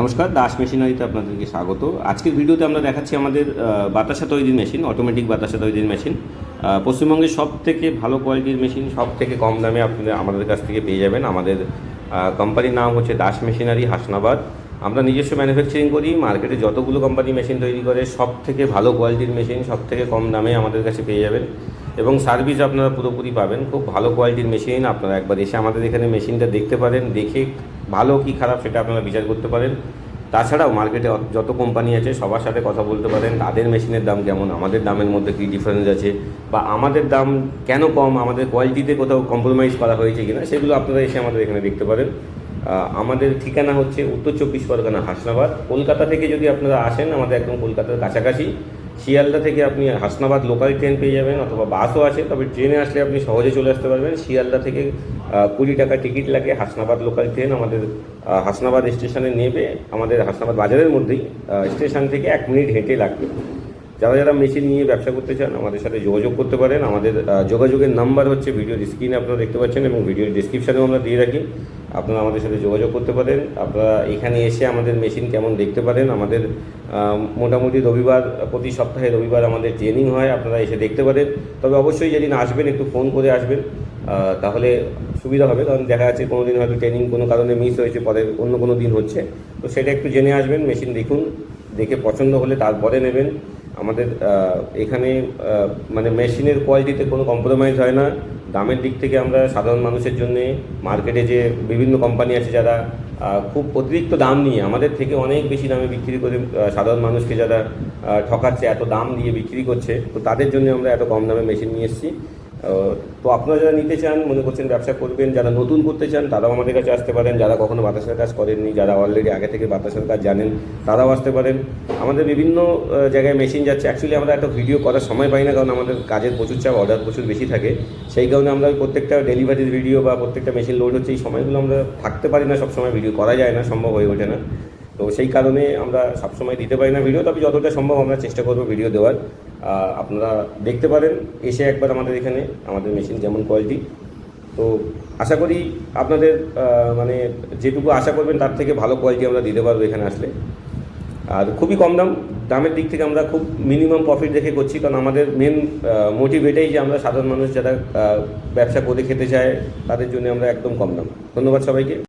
নমস্কার, দাস মেশিনারিতে আপনাদেরকে স্বাগত। আজকের ভিডিওতে আমরা দেখাচ্ছি আমাদের বাতাসা তৈরির মেশিন অটোমেটিক বাতাসা তৈরির মেশিন। পশ্চিমবঙ্গের সব থেকে ভালো কোয়ালিটির মেশিন সব থেকে কম দামে আপনারা আমাদের কাছ থেকে পেয়ে যাবেন। আমাদের কোম্পানির নাম হচ্ছে দাস মেশিনারি হাসনাবাদ। আমরা নিজস্ব ম্যানুফ্যাকচারিং করি মার্কেটে যতগুলো কোম্পানি মেশিন তৈরি করে সব থেকে ভালো কোয়ালিটির মেশিন সব থেকে কম দামে আমাদের কাছে পেয়ে যাবেন। এবং সার্ভিস আপনারা পুরোপুরি পাবেন। খুব ভালো কোয়ালিটির মেশিন আপনারা একবার এসে আমাদের এখানে মেশিনটা দেখতে পারেন, দেখে ভালো কি খারাপ সেটা আপনারা বিচার করতে পারেন। তাছাড়াও মার্কেটে যত কোম্পানি আছে, সবার সাথে কথা বলতে পারেন, তাদের মেশিনের দাম কেমন, আমাদের দামের মধ্যে কী ডিফারেন্স আছে, বা আমাদের দাম কেন কম, আমাদের কোয়ালিটিতে কোথাও কম্প্রোমাইজ করা হয়েছে কিনা, সেগুলো আপনারা এসে আমাদের এখানে দেখতে পারেন। আমাদের ঠিকানা হচ্ছে উত্তর চব্বিশ পরগনা হাসনাবাদ। কলকাতা থেকে যদি আপনারা আসেন, আমাদের একদম কলকাতার কাছাকাছি। শিয়ালদা থেকে আপনি হাসনাবাদ লোকাল ট্রেন পেয়ে যাবেন অথবা বাসও আছে, তবে ট্রেনে আসলে আপনি সহজে চলে আসতে পারবেন। শিয়ালদা থেকে কুড়ি টাকা টিকিট লাগে হাসনাবাদ লোকাল ট্রেন। আমাদের হাসনাবাদ স্টেশনে নেবে। আমাদের হাসনাবাদ বাজারের মধ্যেই স্টেশন থেকে এক মিনিট হেঁটে লাগবে। যারা যারা মেশিন নিয়ে ব্যবসা করতে চান, আমাদের সাথে যোগাযোগ করতে পারেন। আমাদের যোগাযোগের নাম্বার হচ্ছে ভিডিও স্ক্রিনে আপনারা দেখতে পাচ্ছেন এবং ভিডিওর ডিসক্রিপশানেও আমরা দিয়ে রাখি। আপনারা আমাদের সাথে যোগাযোগ করতে পারেন। আপনারা এখানে এসে আমাদের মেশিন কেমন দেখতে পারেন? আমাদের মোটামুটি রবিবার, প্রতি সপ্তাহে রবিবার আমাদের ট্রেনিং হয়, আপনারা এসে দেখতে পারেন। তবে অবশ্যই যেদিন আসবেন, একটু ফোন করে আসবেন। তাহলে সুবিধা হবে, কারণ দেখা যাচ্ছে কোনো দিন হয়তো ট্রেনিং কোনো কারণে মিস হয়েছে পরে অন্য কোনো দিন হচ্ছে। তো সেটা একটু জেনে আসবেন মেশিন দেখুন, দেখে পছন্দ হলে তারপরে নেবেন। আমাদের এখানে মানে মেশিনের কোয়ালিটিতে কোনো কম্প্রোমাইজ হয় না। দামের দিক থেকে আমরা সাধারণ মানুষের জন্য মার্কেটে যে বিভিন্ন কোম্পানি আছে যারা খুব অতিরিক্ত দাম নিয়ে, আমাদের থেকে অনেক বেশি দামে বিক্রি করে সাধারণ মানুষকে যারা ঠকাচ্ছে, এত দাম দিয়ে বিক্রি করছে, তো তাদের জন্য আমরা এত কম দামে মেশিন নিয়ে এসেছি। তো আপনারা যারা নিতে চান, মনে করছেন ব্যবসা করবেন, যারা নতুন করতে চান, তারাও আমাদের কাছে আসতে পারেন। যারা কখনো বাতাসের কাজ করেননি, যারা অলরেডি আগে থেকে বাতাসের কাজ জানেন, তারাও আসতে পারেন। আমাদের বিভিন্ন জায়গায় মেশিন যাচ্ছে। অ্যাকচুয়ালি আমরা একটা ভিডিও করার সময় পাই না, কারণ আমাদের কাজের প্রচুর চাপ অর্ডার প্রচুর বেশি থাকে। সেই কারণে আমরা প্রত্যেকটা ডেলিভারির ভিডিও বা প্রত্যেকটা মেশিন লোড হচ্ছে, এই সময়গুলো আমরা থাকতে পারি না সব সময় ভিডিও করা যায় না, সম্ভব হয়ে ওঠে না। তো সেই কারণে আমরা সবসময় দিতে পারি না ভিডিও, তবে যতটা সম্ভব আমরা চেষ্টা করব ভিডিও দেওয়ার। আপনারা দেখতে পারেন, এসে একবার আমাদের এখানে, আমাদের মেশিন যেমন কোয়ালিটি। তো আশা করি আপনাদের মানে যেটুকু আশা করবেন, তার থেকে ভালো কোয়ালিটি আমরা দিতে পারব এখানে আসলে। আর খুবই কম দাম, দামের দিক থেকে আমরা খুব মিনিমাম প্রফিট দেখে করছি, কারণ আমাদের মেন মোটিভ এটাই যে আমরা সাধারণ মানুষ যারা ব্যবসা করে খেতে চায়, তাদের জন্য আমরা একদম কম দাম। ধন্যবাদ সবাইকে।